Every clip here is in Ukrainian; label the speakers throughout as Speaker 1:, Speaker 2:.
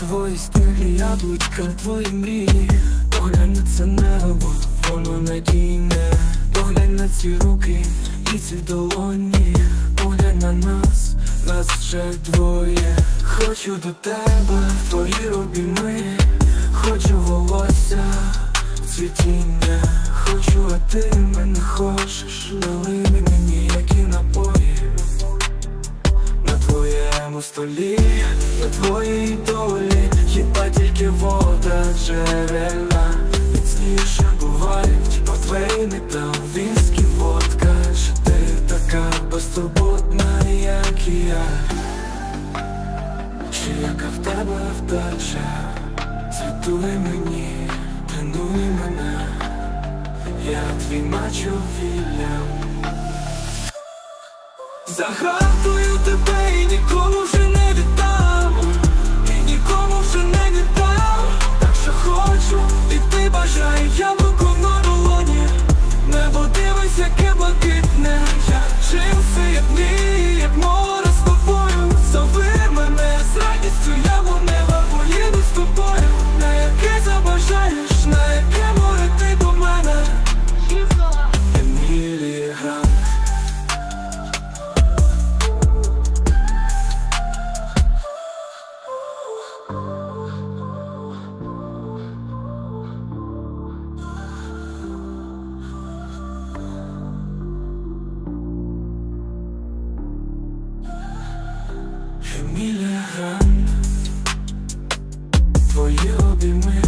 Speaker 1: Твої стилі, яблучка, твої мрії. Поглянь на це небо, воно надійне. Поглянь на ці руки і ці долоні. Поглянь на нас, нас вже двоє. Хочу до тебе, твої обійми Хочу волосся, цвітіння. Хочу, а ти мене хочеш. Налий мені, які напої. на твоєму столі, на твоїй долі, хіба тільки вода джерельна Міцніше бувають портвейни та віскі. Водка Що ти така безтурботна, як я? Чи яка в тебе вдача? Цвітуй мені, тренуй мене. Я твій мачо Вільям Загадую тебе і нікому вже Емілія Грант Твої обійми.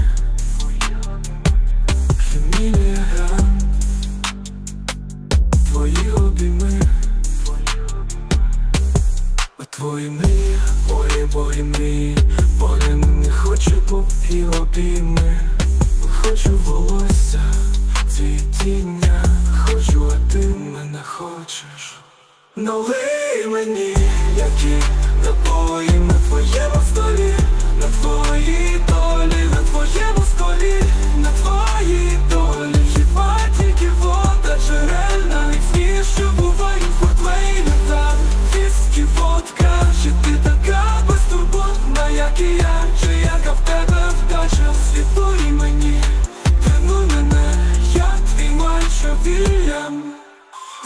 Speaker 1: Емілія Грант Твої обійми. Твої мрії, мої мої мрії Вони не хочу обійми. Хочу волосся, цвітіння. Хочу, а ти мене хочеш. Налий мені, які Вільям.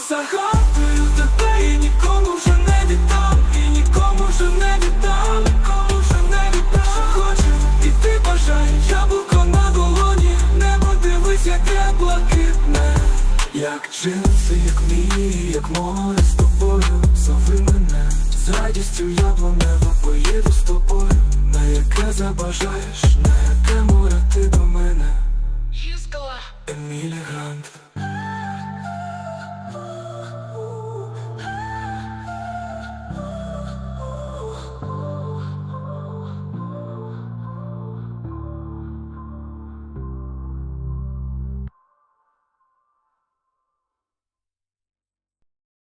Speaker 1: Загадую тебе і нікому вже не віддам І нікому вже не віддам Нікому вже не віддам. Що хочу, і ти бажай Яблуко на долоні. Небо дивись, яке блакитне. Як джинси, як мій, як море з тобою. Зови мене з радістю яблунева Поїду з тобою. На яке забажаєш На яке море ти до мене? Емілі Грант